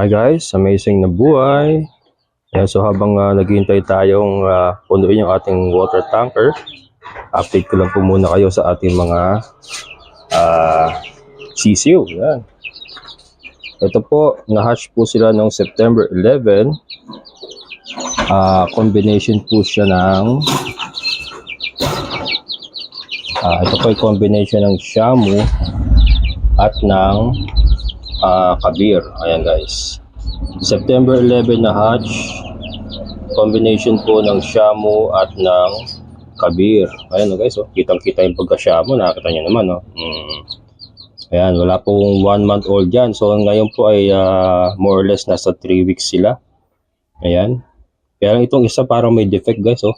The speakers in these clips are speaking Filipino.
Hi guys, amazing na buhay. Yan, so habang uh, naghihintay tayong uh, punuin yung ating water tanker, update ko lang po muna kayo sa ating mga uh, sisiw. Yan. Ito po, na-hatch po sila noong September 11. Ah, combination po siya ng ah, ito po ay combination ng Shamu at ng ah, Kabir. Ayan guys. September 11 na hatch. Combination po ng Shamu at ng Kabir. Ayan oh guys, oh. kitang-kita yung pagka-Shamu. Nakakita nyo naman, oh. Mm. Ayan, wala pong one month old yan. So ngayon po ay ah, more or less nasa 3 weeks sila. Ayan. Kaya itong isa parang may defect guys, oh.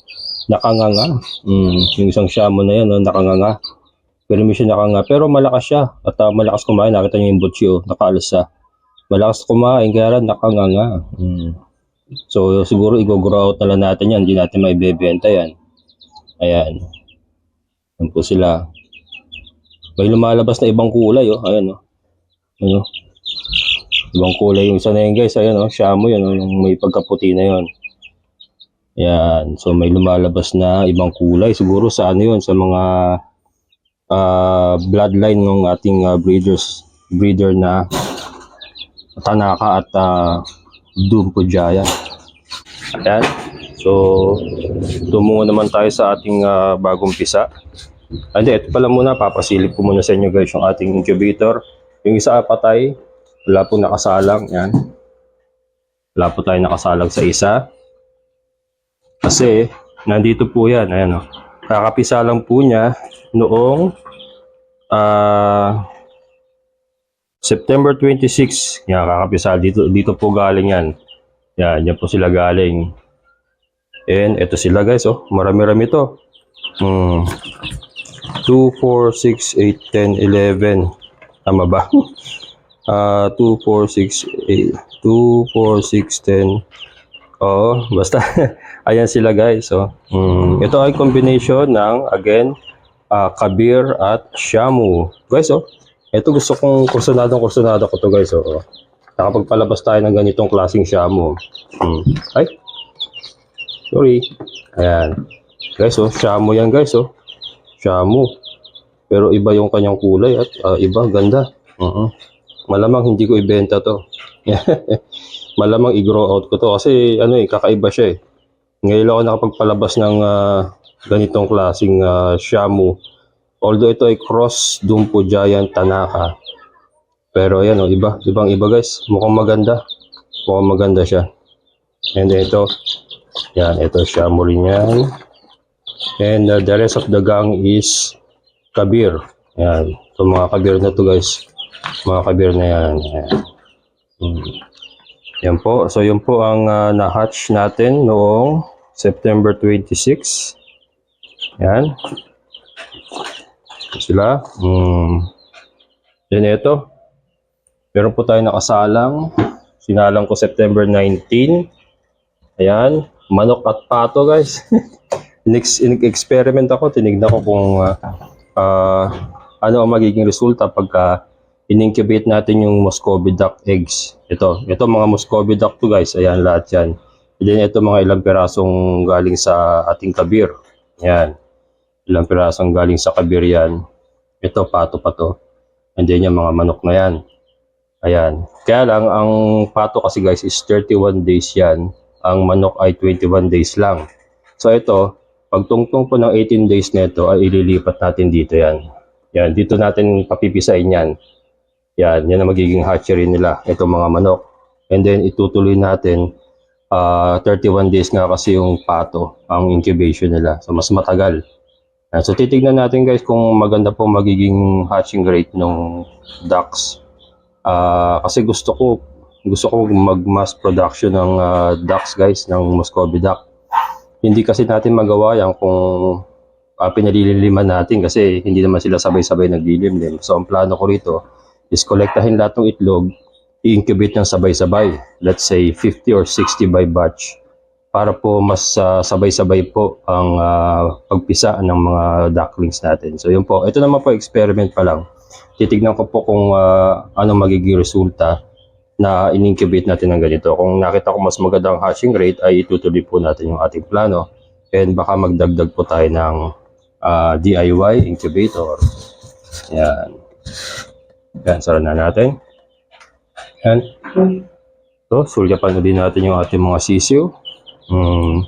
Nakanganga. Mm, yung isang Shamu na yan, oh, nakanganga. Pero may siya nakanga. Pero malakas siya. At ah, malakas kumain. Nakita niyo yung butchi, oh. Nakaalas siya. Malakas kumain, kaya lang nakanganga. Mm. So siguro i-grow out na lang natin yan. Hindi natin maibebenta yan. Ayan. Yan po sila. May lumalabas na ibang kulay, oh. Ayan, oh. Ano? Ibang kulay yung isa na yun, guys. Ayan, oh. Shamu yan, oh. Yung may pagkaputi na yun. Ayan. So, may lumalabas na ibang kulay. Siguro sa ano yun, sa mga ah, bloodline ng ating ah, breeders, breeder na Tanaka at uh, Dumpo Jaya. Ayan. So, tumungo naman tayo sa ating ah, bagong pisa. Hindi, ito pala muna, papasilip ko muna sa inyo guys yung ating incubator. Yung isa patay, wala po nakasalang, yan. Wala po tayo nakasalang sa isa. Kasi, nandito po yan, ayan o. Kakapisa lang po niya noong ah September 26. Yan, kakapisa. Dito, dito po galing yan. Yan, yan po sila galing. And ito sila guys, oh. Marami-rami to. Hmm. 2, 4, 6, 8, 10, 11. Tama ba? Ah, 2, 4, 6, 8. 2, 4, 6, 10. Oo, basta. Ayan sila guys. Oh. Hmm. Ito ay combination ng, again, ah, Kabir at Shamu. Guys, oh. Ito gusto kong kursunadong kursunado ko to guys. Oh. Nakapagpalabas tayo ng ganitong klaseng Shamu. Hmm. Ay. Sorry. Ayan. Guys, oh. Shamu yan guys, oh. Shamu. Pero iba yung kanyang kulay at ah, iba, ganda. uh Malamang hindi ko ibenta to. Malamang i-grow out ko to kasi ano eh, kakaiba siya eh. Ngayon ako nakapagpalabas ng ah, ganitong klaseng ah, Shamu. Although ito ay cross Dumpo Giant Tanaka. Pero ayan oh, iba, ibang iba guys. Mukhang maganda. Mukhang maganda siya. And ito, yan, ito Shamu rin yan. And uh, the rest of the gang is Kabir. Yan. So mga Kabir na to guys. Mga Kabir na yan. Yan. Hmm. Yan po. So yun po ang uh, na-hatch natin noong September 26. Yan. Sila. Hmm. Then ito. Meron po tayo nakasalang. Sinalang ko September 19. Ayan. Manok at pato guys. Inex- experiment ako. Tinignan ko kung ah, ah, ano ang magiging resulta pagka in-incubate natin yung Muscovy duck eggs. Ito, ito mga Muscovy duck to guys. Ayan lahat yan. And ito mga ilang pirasong galing sa ating kabir. Ayan. Ilang pirasong galing sa kabir yan. Ito, pato pa to. And then yung mga manok na yan. Ayan. Kaya lang, ang pato kasi guys is 31 days yan. Ang manok ay 21 days lang. So ito, pag tungtong po ng 18 days nito ay ililipat natin dito yan. Yan, dito natin papipisain yan. Yan, yan ang magiging hatchery nila, itong mga manok. And then itutuloy natin, ah 31 days nga kasi yung pato, ang incubation nila. So mas matagal. Yan, so titignan natin guys kung maganda po magiging hatching rate ng ducks. Ah, kasi gusto ko gusto ko mag-mass production ng ah, ducks guys, ng Muscovy duck. Hindi kasi natin magawa yan kung uh, pinalililiman natin kasi hindi naman sila sabay-sabay naglilimlim. So ang plano ko rito is kolektahin lahat ng itlog, i-incubate ng sabay-sabay. Let's say 50 or 60 by batch para po mas ah, sabay-sabay po ang ah, pagpisa ng mga ducklings natin. So yun po, ito naman po experiment pa lang. Titignan ko po kung ah, anong magiging resulta na in-incubate natin ng ganito. Kung nakita ko mas magandang hatching rate ay itutuloy po natin yung ating plano and baka magdagdag po tayo ng ah, DIY incubator. Yan. Yan, sara na natin. Yan. So, sulyapan na din natin yung ating mga sisiw. Hmm.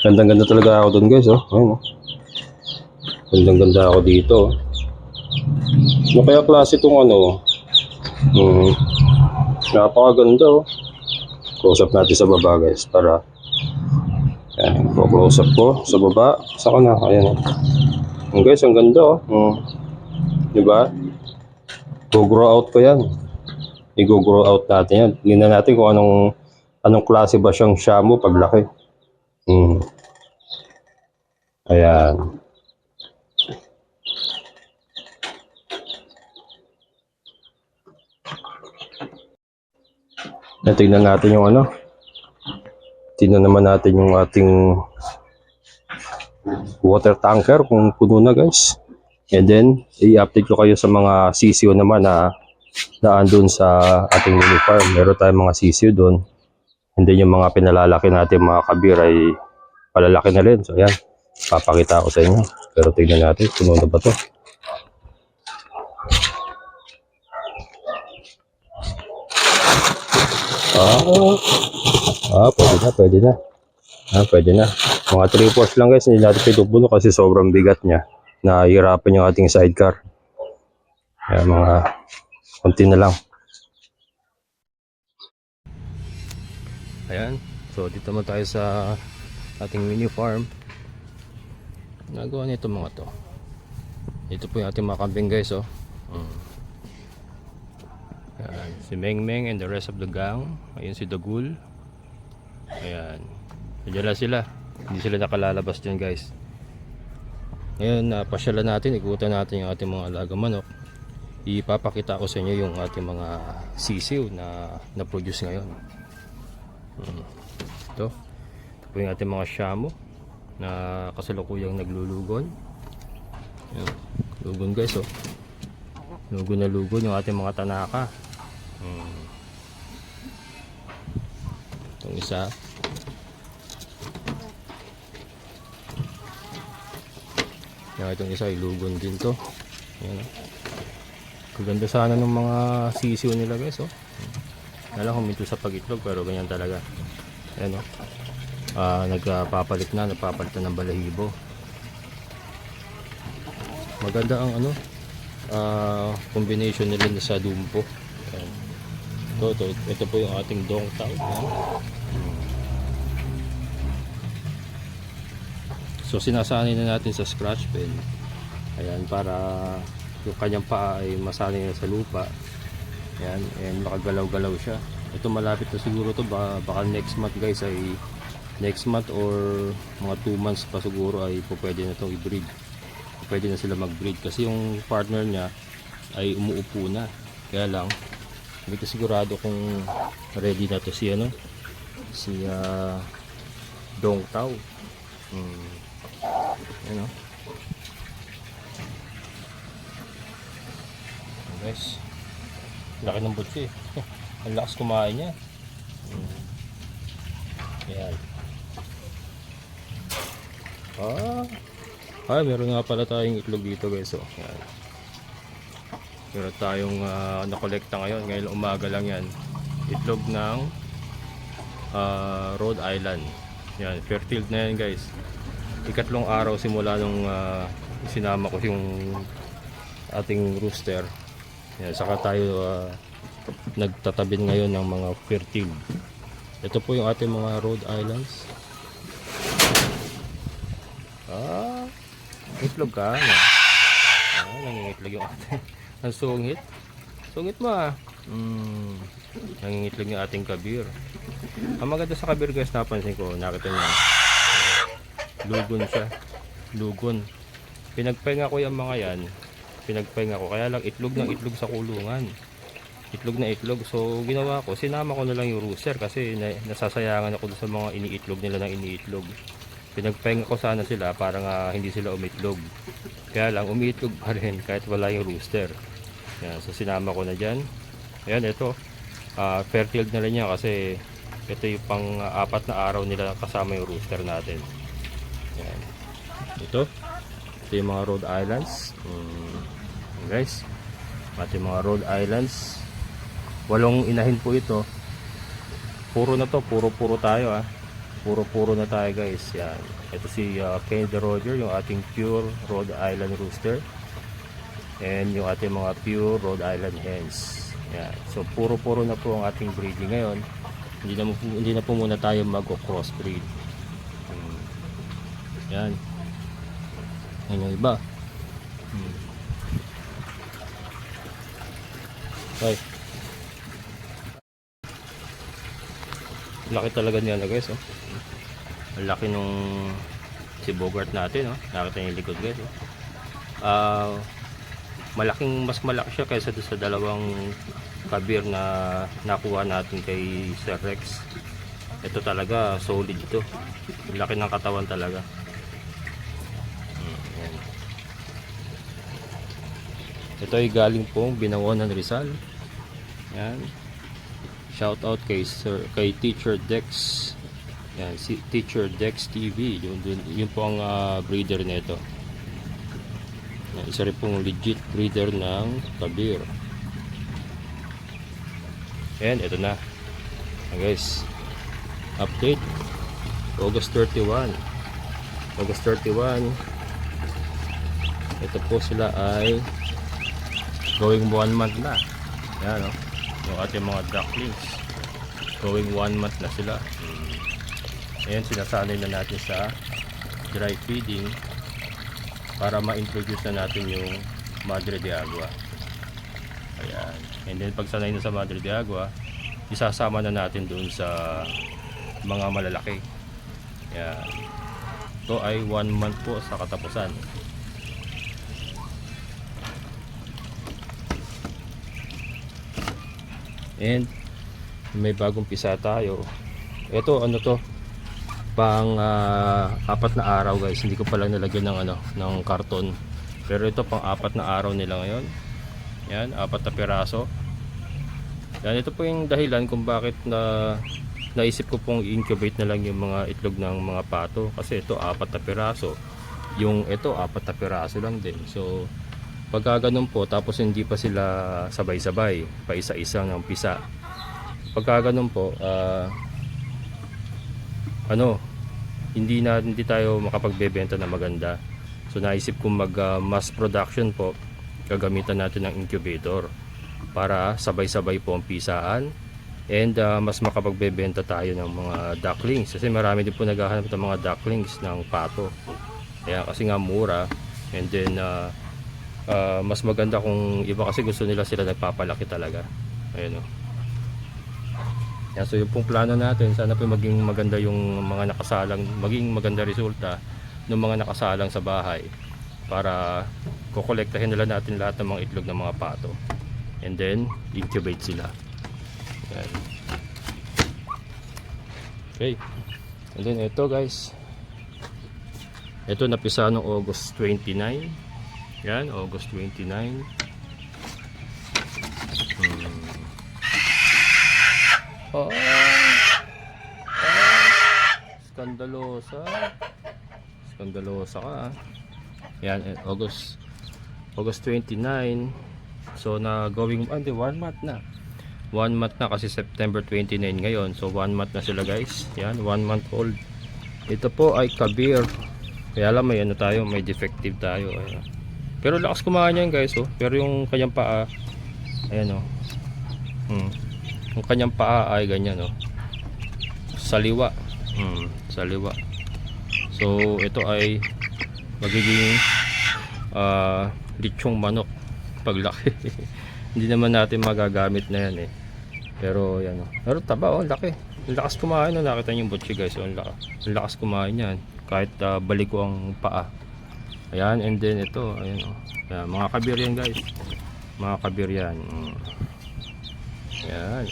Gandang-ganda talaga ako doon guys, oh. Ayun, oh. Gandang-ganda ako dito. Ano kaya klase itong ano? Hmm. Napakaganda, oh. Close up natin sa baba guys para Ayan, close up ko sa baba. Saka na, ayan. oh. Guys, ang ganda, oh. Hmm. Diba? Go-grow out ko yan. I-go-grow out natin yan. Tingnan natin kung anong anong klase ba siyang shamu paglaki. Hmm. Ayan. Yan, tingnan natin yung ano. Tingnan naman natin yung ating water tanker kung puno na guys. And then, i-update ko kayo sa mga sisiyo naman na naandun sa ating mini farm. Meron tayong mga sisiyo doon. Then yung mga pinalalaki natin mga kabir ay palalaki na rin. So yan, papakita ko sa inyo. Pero tignan natin, puno na ba to? Ah, ah, pwede na, pwede na. Ah, pwede na. Mga 3 fourths lang guys, hindi natin pinupuno kasi sobrang bigat niya. Nahihirapan yung ating sidecar. Kaya mga konti na lang. Ayan. So, dito naman tayo sa ating mini farm. Nagawa nito mga to. Ito po yung ating mga kambing guys, oh. Mm. Ayan. Si Meng Meng and the rest of the gang. Ayun si Dagul. Ayan. Lang sila. Hindi sila nakalalabas dyan guys. Ngayon, napasyalan natin, ikutan natin yung ating mga alaga manok. Ipapakita ko sa inyo yung ating mga sisiw na na-produce ngayon. Hmm. Ito. Ito po yung ating mga shamu na kasalukuyang naglulugon. Ayan. Lugon guys oh. Lugon na lugon yung ating mga tanaka. Hmm. Itong isa. Yan itong isa ilugon din to. Yan. oh. Kaganda sana ng mga sisiw nila guys oh. Alam huminto sa pagitlog pero ganyan talaga. Ayan oh. Ah, nagpapalit na, nagpapalit na ng balahibo. Maganda ang ano ah combination nila sa dumpo. Ayan. Ito, ito, ito po yung ating dong tao. So sinasanay na natin sa scratch pen. Ayan para yung kanyang paa ay masanay na sa lupa. Ayan, and makagalaw-galaw siya. Ito malapit na siguro to baka, baka next month guys ay next month or mga 2 months pa siguro ay pwede na itong i-breed. Pwede na sila mag-breed kasi yung partner niya ay umuupo na. Kaya lang hindi ko sigurado kung ready na to si ano si ah, Dong Tao. Hmm. Ayan o. Ayan, guys. Laki ng butsi. Ang lakas kumain niya. Hmm. Ayan. Ah. Ay, meron nga pala tayong itlog dito guys. Oh. Ayan. Meron tayong ah, nakolekta ngayon. Ngayon umaga lang yan. Itlog ng ah, Rhode Island. Yan, fertile na yan guys ikatlong araw simula nung ah, sinama ko yung ating rooster. Yan, saka tayo ah, nagtatabin ngayon ng mga fertile. Ito po yung ating mga Rhode Islands. Ah, itlog ka. Ah, nangingitlog yung ating. Ang sungit. Sungit mo ah. Mm, nangingitlog yung ating kabir. Ang maganda sa kabir guys, napansin ko, nakita niyo. Lugon siya. Lugon. Pinagpahinga ko yung mga yan. Pinagpahinga ko. Kaya lang itlog ng itlog sa kulungan. Itlog na itlog. So, ginawa ko. Sinama ko na lang yung rooster kasi na, nasasayangan ako sa mga iniitlog nila ng iniitlog. Pinagpahinga ko sana sila para nga hindi sila umitlog. Kaya lang, umiitlog pa rin kahit wala yung rooster. Yan, so, sinama ko na dyan. Ayan, ito. Ah, fertile na rin yan kasi ito yung pang ah, apat na araw nila kasama yung rooster natin. Yan. Ito. Ito yung mga Rhode Islands. Mm, guys. At yung mga Rhode Islands. Walong inahin po ito. Puro na to. Puro-puro tayo ah. Puro-puro na tayo guys. Yan. Ito si uh, Kenny the Roger, yung ating pure Rhode Island rooster. And yung ating mga pure Rhode Island hens. Yan. So puro-puro na po ang ating breeding ngayon. Hindi na, hindi na po muna tayo mag-crossbreed. Hmm. Yan. Yan yung iba. Hmm. Okay. Laki talaga niya na guys. Oh. Ang laki nung si Bogart natin. Oh. Nakita niyo likod guys. Oh. Ah, malaking mas malaki siya kaysa sa dalawang kabir na nakuha natin kay Sir Rex. Ito talaga solid ito. Laki ng katawan talaga. Hmm, yan. Ito ay galing pong Binawan ng Rizal. Yan. Shout out kay Sir kay Teacher Dex. Yan, si Teacher Dex TV. Yun, yun, yun po ang ah, breeder nito. Yan, isa rin pong legit breeder ng Kabir. And ito na. Guys. Update. August 31. August 31. Ito po sila ay going one month na. Yan o. Yung ating mga ducklings. Going one month na sila. Ayan, sinasanay na natin sa dry feeding para ma-introduce na natin yung Madre de Agua. Ayan. And then pag sanay na sa Madre de Agua, isasama na natin doon sa mga malalaki. Ayan. Ito ay one month po sa katapusan. And may bagong pisa tayo. Ito ano to? Pang ah, apat na araw guys. Hindi ko pa lang nilagyan ng ano ng karton. Pero ito pang apat na araw nila ngayon. Yan, apat na piraso. Yan, ito po yung dahilan kung bakit na naisip ko pong incubate na lang yung mga itlog ng mga pato kasi ito apat na piraso yung ito apat na piraso lang din so pagka ganun po tapos hindi pa sila sabay-sabay pa isa-isa ng pisa pagka ganun po ah, ano hindi na hindi tayo makapagbebenta na maganda. So naisip kong mag ah, mass production po gagamitan natin ng incubator para sabay-sabay po ang pisaan and ah, mas makapagbebenta tayo ng mga ducklings. Kasi marami din po naghahanap ng mga ducklings ng pato. Kaya kasi nga mura. And then ah, ah, mas maganda kung iba kasi gusto nila sila nagpapalaki talaga. Ayun o yan, so yung pong plano natin sana po maging maganda yung mga nakasalang maging maganda resulta ng mga nakasalang sa bahay para kukolektahin nila natin lahat ng mga itlog ng mga pato. And then incubate sila. Yan. okay. And then ito guys. Ito napisa noong August 29 yan August 29 hmm. Oh. Ah. Skandalosa. Skandalosa ka. ah. Yan, eh, August August 29. So na going ah, hindi, one month na. One month na kasi September 29 ngayon. So one month na sila guys. Yan, one month old. Ito po ay Kabir. Kaya lang may ano tayo, may defective tayo. Ayan. Pero lakas kumain yan guys oh. Pero yung kanyang paa, ayan oh. Hmm. Yung kanyang paa ay ganyan oh. Saliwa. Hmm, saliwa. So ito ay magiging ah litsong manok paglaki. Hindi naman natin magagamit na yan eh. Pero yan oh. Pero taba oh, laki. Ang lakas kumain oh. Nakita niyo yung butchi guys. Oh, ang lakas, ang lakas kumain yan. Kahit ah, balik ko ang paa. Ayan, and then ito, ayan oh. Ayan, mga kabir yan guys. Mga kabir yan. Mm. Ayan.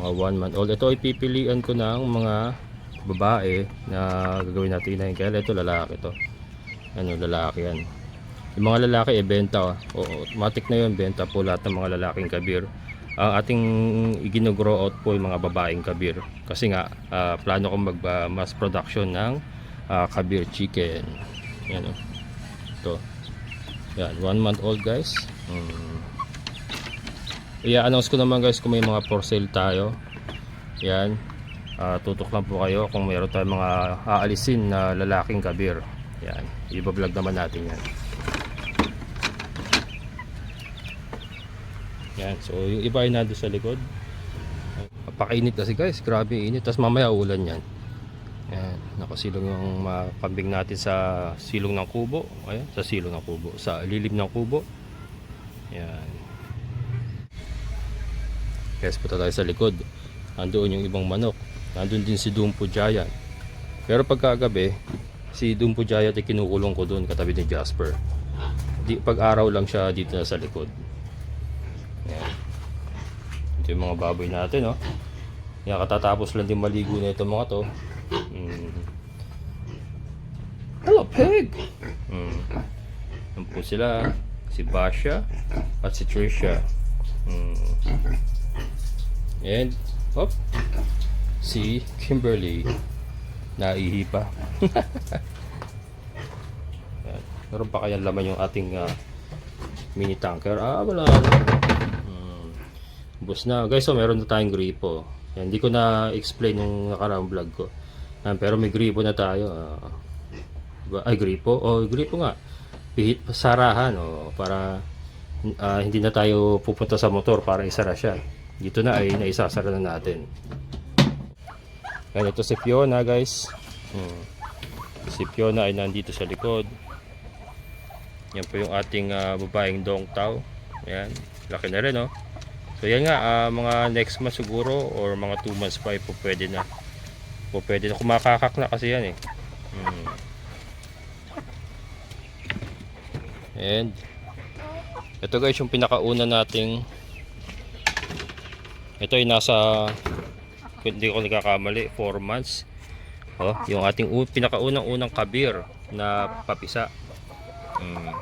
Mga one month old. Ito ipipilian ko ng mga babae na gagawin natin inahin. Kaya ito lalaki to. Ano, lalaki yan. Yung mga lalaki, eh, benta. oh. Oo, automatic na yun. Benta po lahat ng mga lalaking kabir. ang ating iginogrow out po yung mga babaeng kabir. Kasi nga, ah, plano kong mag ah, mass production ng ah, kabir chicken. Yan o. Ito. Yan, one month old guys. Mm. I-announce ko naman guys kung may mga for sale tayo. Yan. Ah, tutok lang po kayo kung mayroon tayong mga aalisin na lalaking kabir. Yan. Iba-vlog naman natin yan. Yan. So, yung iba ay nandun sa likod. Napakainit kasi guys. Grabe init. Tapos mamaya ulan yan. Yan. Nakasilong yung mga kambing natin sa silong ng kubo. Ayan. Sa silong ng kubo. Sa lilim ng kubo. Yan. Guys, punta tayo sa likod. Andoon yung ibang manok. Nandun din si Dumpo Giant. Pero pagkagabi, si Dumpo Giant ay kinukulong ko doon katabi ni Jasper. Di, pag araw lang siya dito na sa likod. Yan. Ito yung mga baboy natin, no? Yan, katatapos lang din maligo na itong mga to. Mm. Hello, pig! Mm. Yan po sila. Si Basha at si Trisha. Mm. And, hop, si Kimberly. Naihi pa. Meron pa kaya laman yung ating ah, mini tanker? Ah, wala. Hmm. Bus na. Guys, so meron na tayong gripo. Yan, hindi ko na explain yung nakaraang vlog ko. Yan, pero may gripo na tayo. ah. Ay, gripo? Oh, gripo nga. Pihit, sarahan. Oh, para ah, hindi na tayo pupunta sa motor para isara siya. Dito na ay naisasara na natin. Yan, ito si Fiona guys. Hmm. Si Fiona ay nandito sa likod. Yan po yung ating ah, babaeng dong tao. Yan, laki na rin oh. So yan nga, ah, mga next month siguro or mga 2 months pa ay po pwede na. Po pwede kumakakak na kasi yan eh. Hmm. And ito guys yung pinakauna nating ito ay nasa hindi ko nagkakamali 4 months oh, yung ating pinakaunang unang kabir na papisa mm.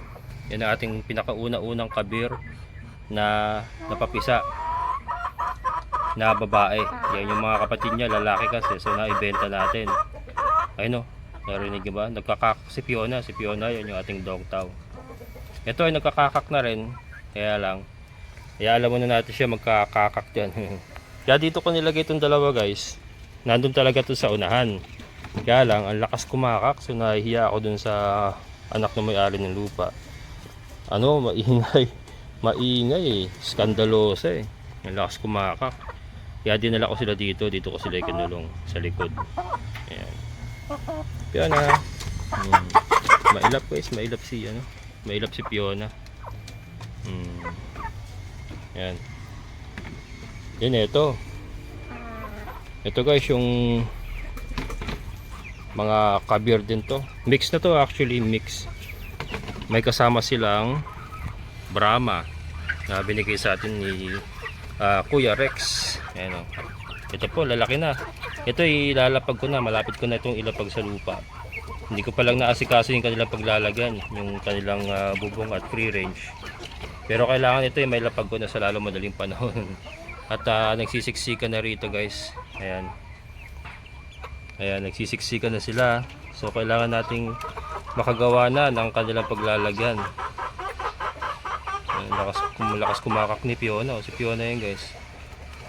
yan ang ating pinakaunang unang kabir na napapisa na babae. Yan yung mga kapatid niya lalaki kasi. So naibenta natin. Ayun o narinig niyo ba? Nagkakak si Fiona. Si Fiona yan yung ating dog tao ito ay nagkakakak na rin. Kaya lang kaya alam mo na natin siya magkakakak dyan. Kaya dito ko nilagay itong dalawa guys. Nandun talaga to sa unahan. Kaya lang ang lakas kumakak. So nahihiya ako dun sa anak na may-ari ng lupa. Ano maingay. Maingay eh. Skandalosa eh. Ang lakas kumakak kaya dinala ko sila dito dito ko sila ikinulong sa likod. Ayan. Fiona hmm. mailap guys. Mailap si ano mailap si Fiona. Hmm. yan yun ito ito guys yung mga kabir din to. Mix na to actually mix. May kasama silang Brahma na binigay sa atin ni ah, Kuya Rex. Ayan o. ito po lalaki na. Ito ilalapag ko na. Malapit ko na itong ilapag sa lupa. Hindi ko pa lang naasikaso yung kanilang paglalagyan yung kanilang ah, bubong at free range. Pero kailangan ito yung may lapag ko na sa lalo madaling panahon. At ah, nagsisiksikan na rito guys. Ayan. Ayan nagsisiksikan na sila. So kailangan nating makagawa na ng kanilang paglalagyan lakas, malakas kumakak ni Fiona si Fiona yan guys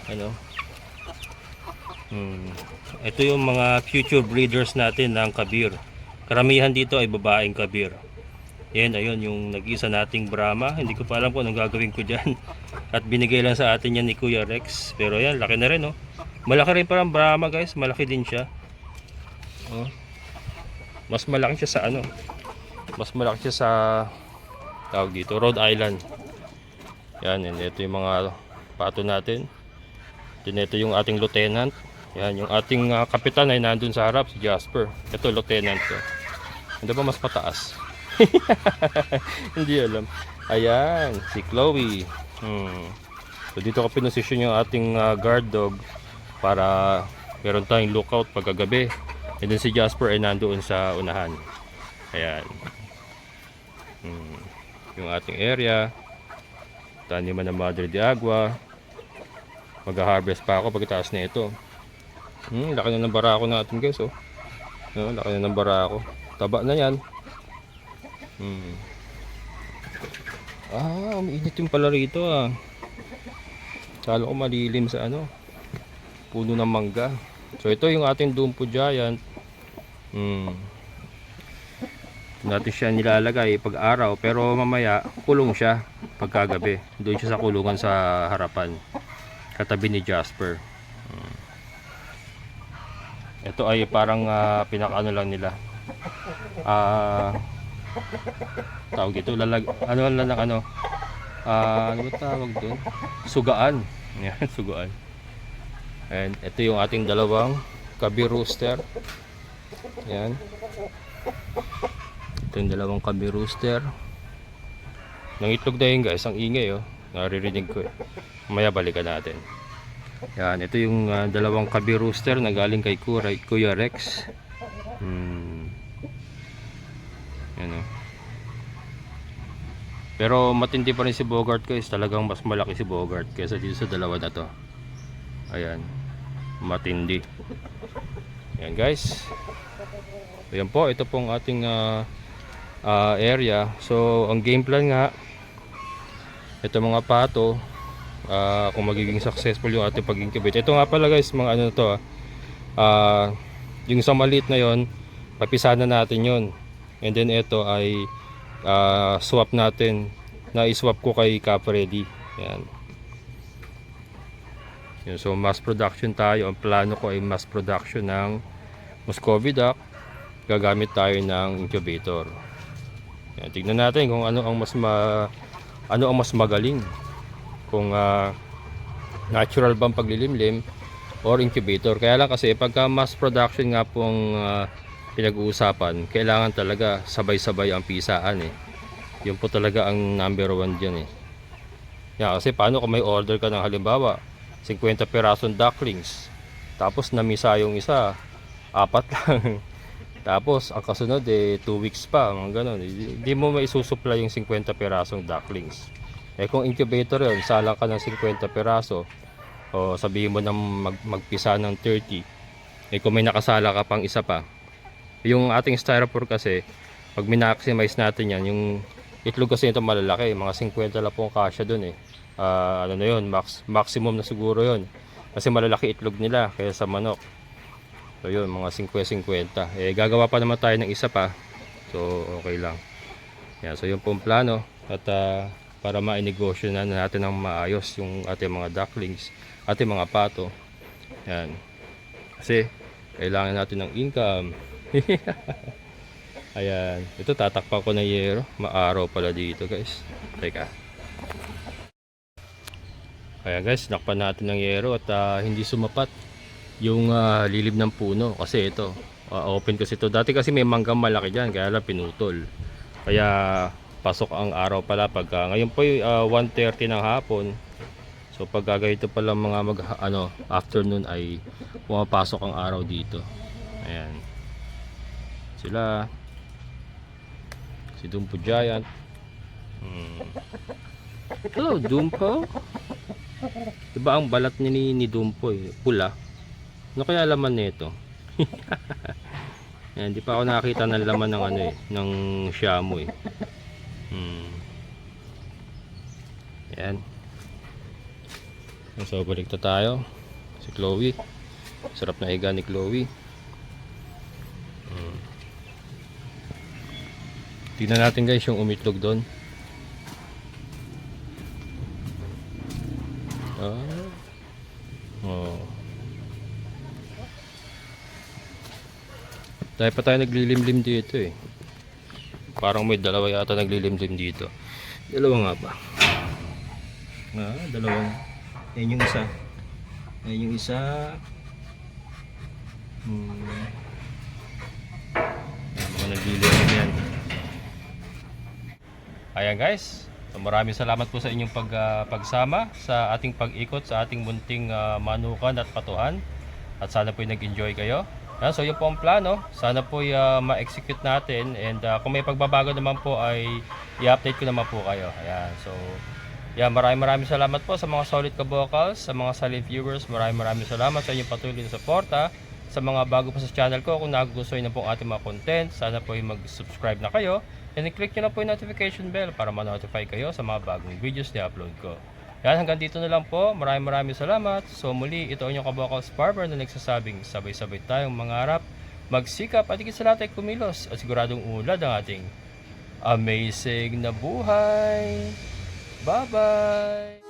ano hmm. ito yung mga future breeders natin ng kabir karamihan dito ay babaeng kabir yan, ayun, yung nag-isa nating Brahma. Hindi ko pa alam kung anong gagawin ko dyan. At binigay lang sa atin yan ni Kuya Rex. Pero yan, laki na rin, oh. Malaki rin parang Brahma, guys. Malaki din siya. Oh. Mas malaki siya sa ano. Mas malaki siya sa tawag dito, Rhode Island. Yan, and ito yung mga pato natin. Then ito yung ating lieutenant. Yan, yung ating ah, kapitan ay nandun sa harap, si Jasper. Ito, lieutenant ko. Hindi ba mas mataas? Hindi alam. Ayan, si Chloe. Hmm. So dito ko pinosisyon yung ating ah, guard dog para meron tayong lookout pagkagabi. And then si Jasper ay nandoon sa unahan. Ayan. Hmm. Yung ating area. Taniman ng Madre de Agua. Mag-harvest pa ako pagkatapos na ito. Hmm, laki na ng barako natin guys oh. No, laki na ng barako. Taba na yan. Hmm. Ah, umiinit yung pala rito ah. Kala ko malilim sa ano. Puno ng mangga. So ito yung ating Dumpo Giant. Hmm. Natin siya nilalagay pag araw pero mamaya kulong siya pagkagabi. Doon siya sa kulungan sa harapan. Katabi ni Jasper. Hmm. Ito ay parang uh, pinakaano lang nila. Ah tawag ito lalag ano lang ng ano ah ano tawag doon sugaan yan sugaan and ito yung ating dalawang kabi rooster yan ito yung dalawang kabi rooster nangitlog na yun guys ang ingay oh naririnig ko eh mamaya balikan natin yan ito yung ah, dalawang kabi rooster na galing kay Kuya, Kuya Rex hmm yan oh. Pero matindi pa rin si Bogart guys. Talagang mas malaki si Bogart kaysa dito sa dalawa na to. Ayan. Matindi. Ayan guys. Ayan po. Ito pong ating ah, ah, area. So, ang game plan nga. Ito mga pato. ah, kung magiging successful yung ating pag-incubate. Ito nga pala guys. Mga ano na to. Ah, yung sa maliit na yon papisana natin yon And then ito ay ah, swap natin. Na-swap ko kay Capredi. Yan. Yun, so mass production tayo. Ang plano ko ay mass production ng Muscovy duck. Gagamit tayo ng incubator. Yan, tignan natin kung ano ang mas ma ano ang mas magaling. Kung ah, natural bang paglilimlim or incubator. Kaya lang kasi pagka mass production nga pong ah, pinag-uusapan, kailangan talaga sabay-sabay ang pisaan eh. Yun po talaga ang number one dyan eh. Yan, kasi paano kung may order ka ng halimbawa, 50 perasong ducklings, tapos namisa yung isa, apat lang. Tapos ang kasunod eh 2 weeks pa, mga ganun. Hindi mo maisusupply yung 50 perasong ducklings. Eh kung incubator yun, salang ka ng 50 peraso, o sabihin mo na mag, magpisa ng 30, eh kung may nakasala ka pang isa pa, yung ating styrofoam kasi, pag minaximize natin yan, yung itlog kasi ito malalaki, mga 50 lang po ang kasya dun eh. Ah, ano na yun, max, maximum na siguro yun. Kasi malalaki itlog nila kaya sa manok. So yun, mga 50-50. Eh, gagawa pa naman tayo ng isa pa. So, okay lang. Yan, so yun po plano. At ah, para mainegosyo na natin ng maayos yung ating mga ducklings, ating mga pato. Yan. Kasi, kailangan natin ng income. Ayan. Ito tatakpan ko na yero. Maaraw pala dito guys. Teka. Ayan guys, nakpan natin ng yero at ah, hindi sumapat yung ah, lilim ng puno. Kasi ito, ah, open kasi ito. Dati kasi may manggang malaki dyan, kaya lang pinutol. Kaya pasok ang araw pala pag ah, ngayon po yung 1.30 ng hapon. So pag ganito pala mga mag, ano, afternoon ay pumapasok ang araw dito. Ayan. Sila si Dumpo Giant. Hmm. Hello, Dumpo. Diba ang balat ni, ni Dumpo eh, pula. Ano kaya laman nito? Yan, di pa ako nakakita ng laman ng ano eh, ng shamu eh. Hmm. Yan. So, balik na tayo. Si Chloe. Sarap na higa ni Chloe. Hmm. Tingnan natin guys yung umitlog doon. Ah. Oh. Dahil pa tayo naglilimlim dito eh. Parang may dalawa yata naglilimlim dito. Dalawa nga ba? Ah, dalawang. Yan yung isa. Yan yung isa. Hmm. Yan, mga naglilimlim yan. Ayan guys. So, maraming salamat po sa inyong pag, ah, pagsama sa ating pag-ikot sa ating munting ah, manukan at patuhan. At sana po nag-enjoy kayo. Ayan, so yun po ang plano. Sana po ah, ma-execute natin. And ah, kung may pagbabago naman po ay i-update ko naman po kayo. Ayan, so Yan, maraming maraming salamat po sa mga solid ka-vocals, sa mga solid viewers. Maraming maraming salamat sa inyong patuloy na suporta. Sa mga bago pa sa channel ko, kung nagugustuhan na po ang ating mga content, sana po yung mag-subscribe na kayo. And click nyo na po yung notification bell para ma-notify kayo sa mga bagong videos na upload ko. Yan, hanggang dito na lang po. Maraming maraming salamat. So muli, ito ang inyong ka-vocals barber na nagsasabing sabay-sabay tayong mangarap, magsikap at higit sa lahat ay kumilos at siguradong ulad ang ating amazing na buhay. Bye-bye!